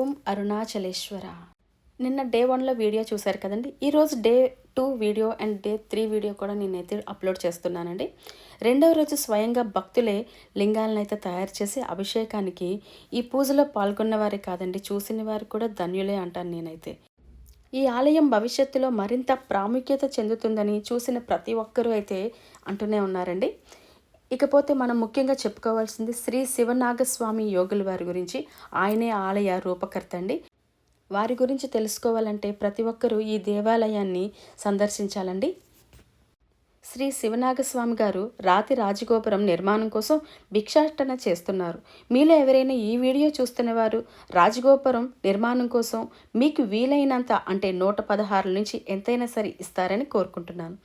ఓం అరుణాచలేశ్వర. నిన్న డే వన్లో వీడియో చూశారు కదండి? ఈరోజు day two video and day three video కూడా నేనైతే అప్లోడ్ చేస్తున్నానండి. రెండవ రోజు స్వయంగా భక్తులే లింగాలను అయితే తయారు చేసి అభిషేకానికి ఈ పూజలో పాల్గొన్న వారే కాదండి చూసిన వారు కూడా ధన్యులే అంటాను నేనైతే. ఈ ఆలయం భవిష్యత్తులో మరింత ప్రాముఖ్యత చెందుతుందని చూసిన ప్రతి ఒక్కరూ అయితే అంటూనే ఉన్నారండి. ఇకపోతే మనం ముఖ్యంగా చెప్పుకోవాల్సింది శ్రీ శివనాగస్వామి యోగుల వారి గురించి. ఆయనే ఆలయ రూపకర్త అండి. వారి గురించి తెలుసుకోవాలంటే ప్రతి ఒక్కరూ ఈ దేవాలయాన్ని సందర్శించాలండి. శ్రీ శివనాగస్వామి గారు రాతి రాజగోపురం నిర్మాణం కోసం భిక్షాటన చేస్తున్నారు. మీలో ఎవరైనా ఈ వీడియో చూస్తున్న వారు రాజగోపురం నిర్మాణం కోసం మీకు వీలైనంత అంటే నూట పదహారు నుంచి ఎంతైనా సరే ఇస్తారని కోరుకుంటున్నాను.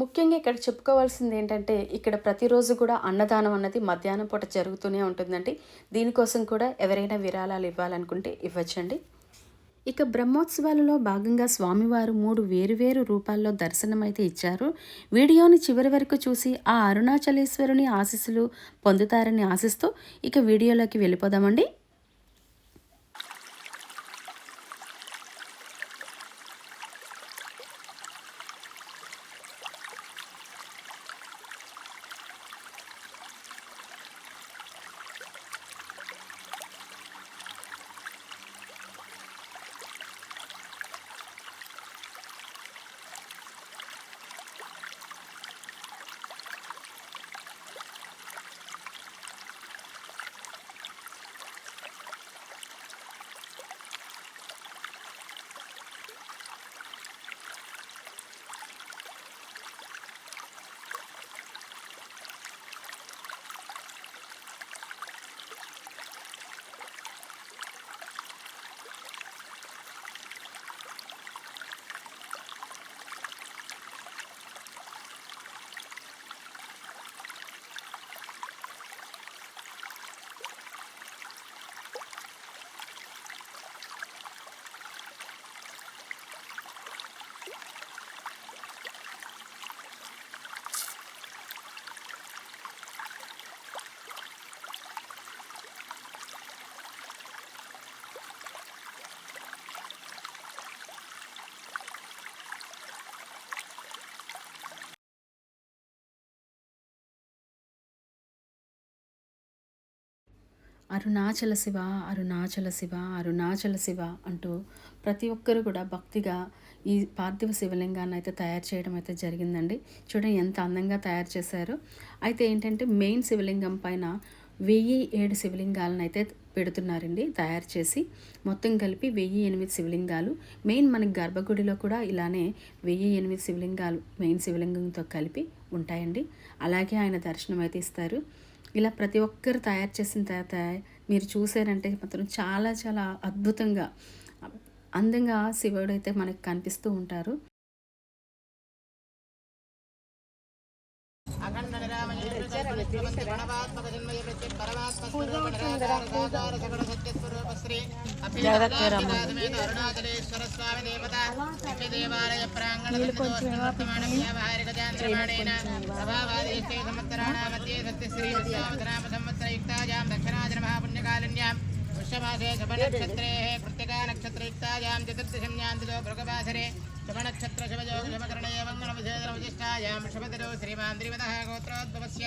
ముఖ్యంగా ఇక్కడ చెప్పుకోవాల్సింది ఏంటంటే ఇక్కడ ప్రతిరోజు కూడా అన్నదానం అన్నది మధ్యాహ్నం పూట జరుగుతూనే ఉంటుందండి. దీనికోసం కూడా ఎవరైనా విరాళాలు ఇవ్వాలనుకుంటే ఇవ్వచ్చండి. ఇక బ్రహ్మోత్సవాలలో భాగంగా స్వామివారు మూడు వేరువేరు రూపాల్లో దర్శనమైతే ఇచ్చారు. వీడియోని చివరి వరకు చూసి ఆ అరుణాచలేశ్వరుని ఆశీస్సులు పొందుతారని ఆశిస్తూ ఇక వీడియోలోకి వెళ్ళిపోదామండి. అరుణాచల శివ అరుణాచల శివ అరుణాచల శివ అంటూ ప్రతి ఒక్కరు కూడా భక్తిగా ఈ పార్థివ శివలింగాన్ని అయితే తయారు చేయడం అయితే జరిగిందండి. చూడండి ఎంత అందంగా తయారు చేశారో. అయితే ఏంటంటే మెయిన్ శివలింగం పైన వెయ్యి ఏడు శివలింగాలను అయితే పెడుతున్నారండి తయారు చేసి. మొత్తం కలిపి వెయ్యి ఎనిమిది శివలింగాలు. మెయిన్ మనకి గర్భగుడిలో కూడా ఇలానే వెయ్యి ఎనిమిది శివలింగాలు మెయిన్ శివలింగంతో కలిపి ఉంటాయండి. అలాగే ఆయన దర్శనం అయితే ఇస్తారు. ఇలా ప్రతి ఒక్కరు తయారు చేసిన తర్వాత మీరు చూసారంటే మాత్రం చాలా చాలా అద్భుతంగా అందంగా శివుడు అయితే మనకు కనిపిస్తూ ఉంటారు. అరుణాచలేశ్వర స్వామి దేవత దేవాలయ శుభనక్షత్రే కృత్తికా నక్షత్రయుక్తాయాం చతుర్దశమ్యాంతిలో భృగవాసరే శుభనక్షత్ర శుభయోగ శుభకరణే మంగళ విశేషణ విశిష్టాయాం వృషభదిలో శ్రీమాన్ గోత్రోద్భవస్య.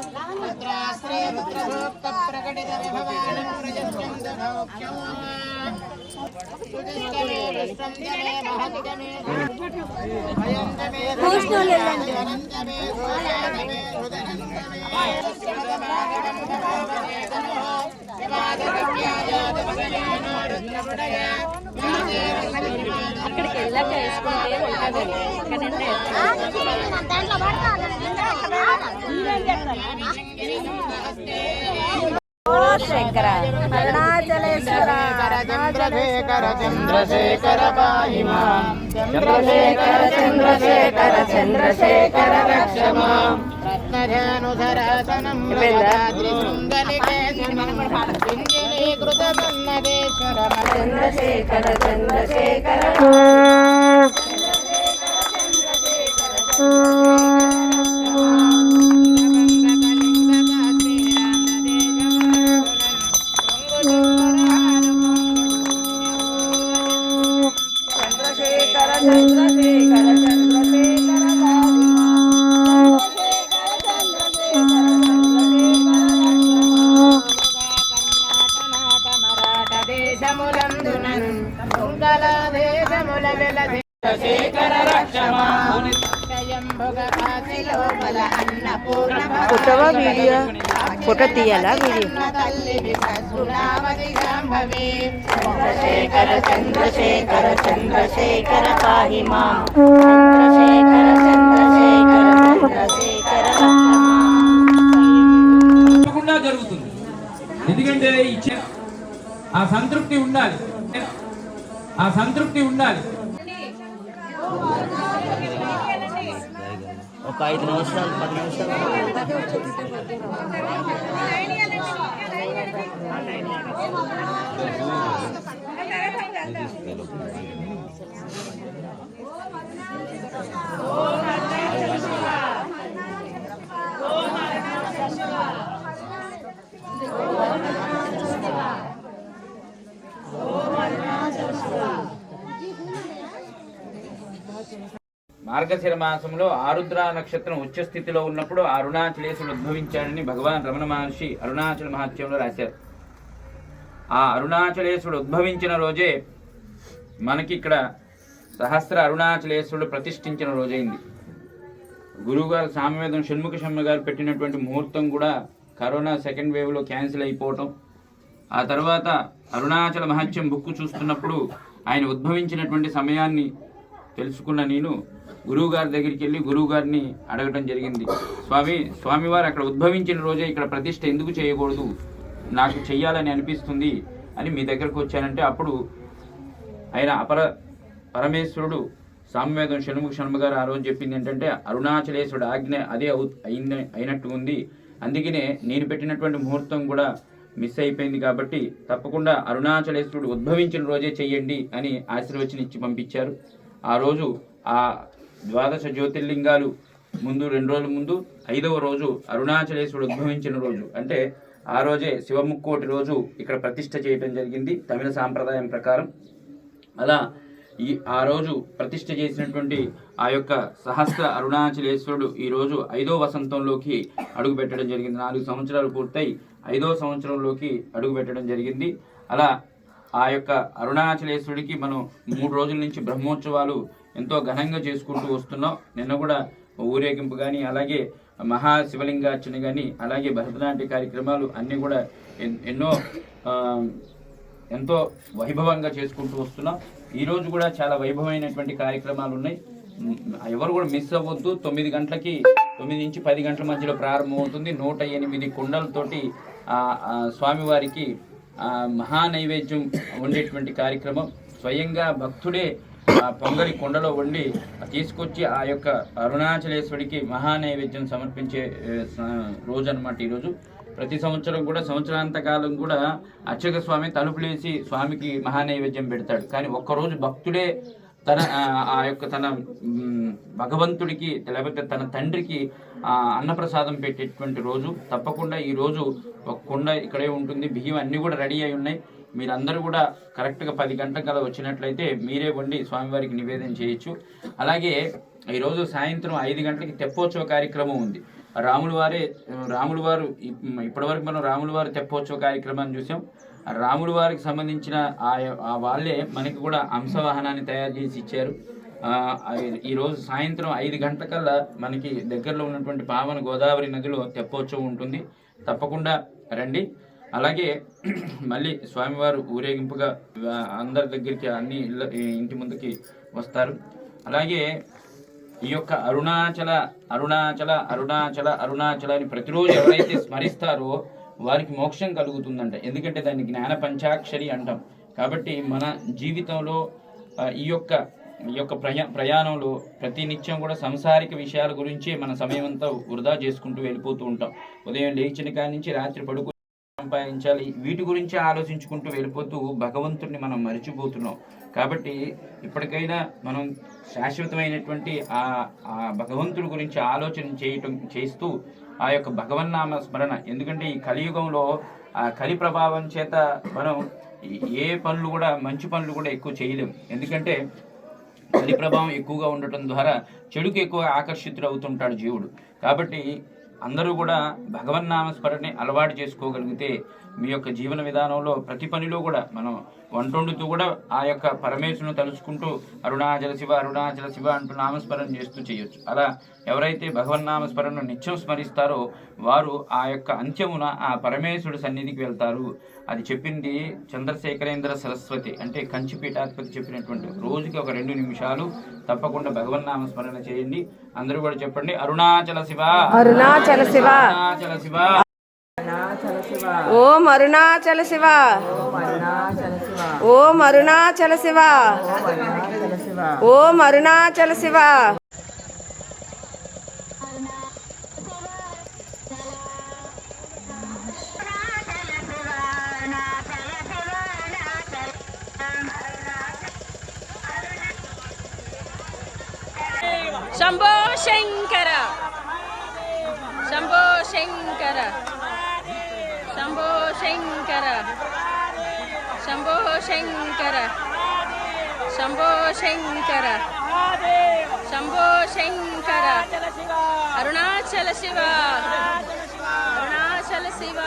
ధీమహి తన్నో షణ్ముఖ ప్రచోదయాత్ నిత్యారుద్రాక్షమాలా సురజితవపుషస్యాం భవామూర్తివేదాః రుద్రాశ్రయ రుద్రసూక్త ప్రకటిత విభవానం ప్రజస్యం దభౌక్ష్యం సుజిష్టమే అక్కడికి వెళ్ళాక వేసుకుంటే ఉంటుంది ఇక్కడ నుండి దాంట్లో పడతా శంకర చంద్రశేఖర చంద్రశేఖర చంద్రశేఖర చంద్రశేఖర చంద్రశేఖర చంద్రశేఖర రక్ష మాం రత్నజానుధరాసనం పింజలీకృత చంద్రశేఖర చంద్రశేఖర చంద్రశేఖర చంద్రశేఖర. దేశముల వెలది రక్షమా ఫోటోవా వీడియో? ఫోటో తీయాలా వీడియో? చంద్రశేఖర చంద్రశేఖర చంద్రశేఖర పాహి మాం చంద్రశేఖర చంద్రశేఖర చంద్రశేఖర జరుగుతుంది. ఎందుకంటే ఆ సంతృప్తి ఉండాలి. ఆ సంతృప్తి ఉండాలి. ఒక ఐదు నిమిషాలు పది నిమిషాలు. మార్గశిర మాసంలో ఆరుద్ర నక్షత్రం ఉచ్చ స్థితిలో ఉన్నప్పుడు అరుణాచలేశుడు ఉద్భవించాడని భగవాన్ రమణ మహర్షి అరుణాచల మహత్యంలో రాశారు. ఆ అరుణాచలేశుడు ఉద్భవించిన రోజే మనకి ఇక్కడ సహస్ర అరుణాచలేశ్వరుడు ప్రతిష్ఠించిన రోజైంది గురువుగారు సామవేదం షణ్ముఖ శర్మ గారు పెట్టినటువంటి ముహూర్తం కూడా కరోనా సెకండ్ వేవ్లో క్యాన్సిల్ అయిపోవటం. ఆ తర్వాత అరుణాచల మహత్యం బుక్ చూస్తున్నప్పుడు ఆయన ఉద్భవించినటువంటి సమయాన్ని తెలుసుకున్న నేను గురువుగారి దగ్గరికి వెళ్ళి గురువుగారిని అడగటం జరిగింది. స్వామి స్వామివారు అక్కడ ఉద్భవించిన రోజే ఇక్కడ ప్రతిష్ట ఎందుకు చేయకూడదు? నాకు చెయ్యాలని అనిపిస్తుంది అని మీ దగ్గరకు వచ్చానంటే అప్పుడు ఆయన అపర పరమేశ్వరుడు సామ్యవేదం షణ్ముఖ శర్మ గారు ఆ రోజు చెప్పింది ఏంటంటే అరుణాచలేశ్వరుడు ఆజ్ఞ అదే అవు అయింది అయినట్టు ఉంది. అందుకనే నేను పెట్టినటువంటి ముహూర్తం కూడా మిస్ అయిపోయింది కాబట్టి తప్పకుండా అరుణాచలేశ్వరుడు ఉద్భవించిన రోజే చెయ్యండి అని ఆశీర్వచనం ఇచ్చి పంపించారు. ఆ రోజు ఆ ద్వాదశ జ్యోతిర్లింగాలు ముందు రెండు రోజుల ముందు ఐదవ రోజు అరుణాచలేశ్వరుడు ఉద్భవించిన రోజు. అంటే ఆ రోజే శివముక్కోటి రోజు ఇక్కడ ప్రతిష్ట చేయడం జరిగింది తమిళ సాంప్రదాయం ప్రకారం. అలా ఈ ఆ రోజు ప్రతిష్ఠ చేసినటువంటి ఆ యొక్క సహస్ర అరుణాచలేశ్వరుడు ఈరోజు ఐదో వసంతంలోకి అడుగు పెట్టడం జరిగింది. నాలుగు సంవత్సరాలు పూర్తయి ఐదో సంవత్సరంలోకి అడుగు పెట్టడం జరిగింది. అలా ఆ యొక్క అరుణాచలేశ్వరుడికి మనం మూడు రోజుల నుంచి బ్రహ్మోత్సవాలు ఎంతో ఘనంగా చేసుకుంటూ వస్తున్నాం. నిన్న కూడా ఊరేగింపు కానీ అలాగే మహా శివలింగార్చన కానీ అలాగే భరతనాట్య కార్యక్రమాలు అన్నీ కూడా ఎన్- ఎన్నో ఎంతో వైభవంగా చేసుకుంటూ వస్తున్నాం. ఈరోజు కూడా చాలా వైభవమైనటువంటి కార్యక్రమాలు ఉన్నాయి. ఎవరు కూడా మిస్ అవ్వద్దు. తొమ్మిది గంటలకి తొమ్మిది నుంచి పది గంటల మధ్యలో ప్రారంభమవుతుంది. నూట ఎనిమిది కుండలతోటి స్వామివారికి మహా నైవేద్యం వండేటువంటి కార్యక్రమం. స్వయంగా భక్తుడే ఆ పొంగలి కొండలో వండి తీసుకొచ్చి ఆ యొక్క అరుణాచలేశ్వరికి మహా నైవేద్యం సమర్పించే రోజు అనమాట ఈరోజు. ప్రతి సంవత్సరం కూడా సంవత్సరాంత కాలం కూడా అర్చక స్వామి తలుపులేసి స్వామికి మహానైవేద్యం పెడతాడు. కానీ ఒక్కరోజు భక్తుడే తన ఆ, యొక్క తన భగవంతుడికి లేకపోతే తన తండ్రికి అన్నప్రసాదం పెట్టేటువంటి రోజు. తప్పకుండా ఈ రోజు ఒక కుండ ఇక్కడే ఉంటుంది. బియ్యం అన్నీ కూడా రెడీ అయి ఉన్నాయి. మీరందరూ కూడా కరెక్ట్గా పది గంటల కల్లా వచ్చినట్లయితే మీరే వండి స్వామివారికి నివేదన చేయొచ్చు. అలాగే ఈరోజు సాయంత్రం ఐదు గంటలకి తెప్పోత్సవ కార్యక్రమం ఉంది. రాములు వారే రాములు వారు ఇప్పటివరకు మనం రాములు వారు తెప్పోత్సవ కార్యక్రమాన్ని చూసాం. రాముడి వారికి సంబంధించిన ఆ ఆ వాళ్ళే మనకి కూడా అంశవాహనాన్ని తయారు చేసి ఇచ్చారు. ఈరోజు సాయంత్రం ఐదు గంటలకల్లా మనకి దగ్గరలో ఉన్నటువంటి పావన గోదావరి నదిలో తెప్పోత్సవం ఉంటుంది. తప్పకుండా రండి. అలాగే మళ్ళీ స్వామివారు ఊరేగింపుగా అందరి దగ్గరికి అన్ని ఇళ్ళ ఇంటి ముందుకి వస్తారు. అలాగే ఈ యొక్క అరుణాచల అరుణాచల అరుణాచల అరుణాచల అని ప్రతిరోజు ఎవరైతే స్మరిస్తారో వారికి మోక్షం కలుగుతుందంట. ఎందుకంటే దాన్ని జ్ఞాన పంచాక్షరి అంటాం. కాబట్టి మన జీవితంలో ఈ యొక్క ఈ యొక్క ప్రయా ప్రయాణంలో ప్రతి నిత్యం కూడా సంసారిక విషయాల గురించి మన సమయం అంతా వృధా చేసుకుంటూ వెళ్ళిపోతూ ఉంటాం. ఉదయం లేచిన కాడి నుంచి రాత్రి పడుకు సంపాదించాలి. వీటి గురించి ఆలోచించుకుంటూ వెళ్ళిపోతూ భగవంతుడిని మనం మరిచిపోతున్నాం. కాబట్టి ఇప్పటికైనా మనం శాశ్వతమైనటువంటి ఆ భగవంతుడి గురించి ఆలోచన చేయటం చేస్తూ ఆ యొక్క భగవన్నామ స్మరణ. ఎందుకంటే ఈ కలియుగంలో ఆ కలి ప్రభావం చేత మనం ఏ పనులు కూడా మంచి పనులు కూడా ఎక్కువ చేయలేము. ఎందుకంటే కలి ప్రభావం ఎక్కువగా ఉండటం ద్వారా చెడుకు ఎక్కువ ఆకర్షితుడు అవుతుంటాడు జీవుడు. కాబట్టి అందరూ కూడా భగవన్నామ స్మరణని అలవాటు చేసుకోగలిగితే మీ యొక్క జీవన విధానంలో ప్రతి పనిలో కూడా మనం వంట వండుతూ కూడా ఆ యొక్క పరమేశ్వరుని తలుచుకుంటూ అరుణాచల శివ అరుణాచల శివ అంటూ నామస్మరణ చేస్తూ చేయొచ్చు. అలా ఎవరైతే భగవన్నామ స్మరణను నిత్యం స్మరిస్తారో వారు ఆ యొక్క అంత్యమున ఆ పరమేశ్వరుడు సన్నిధికి వెళ్తారు. అది చెప్పింది చంద్రశేఖరేంద్ర సరస్వతి అంటే కంచి పీఠాధిపతి చెప్పినటువంటి రోజుకి ఒక రెండు నిమిషాలు తప్పకుండా భగవన్నామ స్మరణ చేయండి. అందరూ కూడా చెప్పండి అరుణాచల శివ అరుణాచల శివ. అరుణాచల శివ. ఓం అరుణాచల శివ. ఓం అరుణాచల శివ. ఓం అరుణాచల శివ. శంభో శంకర. శంభో శంకర. శంభో శంకర శంభో శంకర శంభో శంకర శంభో శంకర అరుణాచల శివ అరుణాచల శివ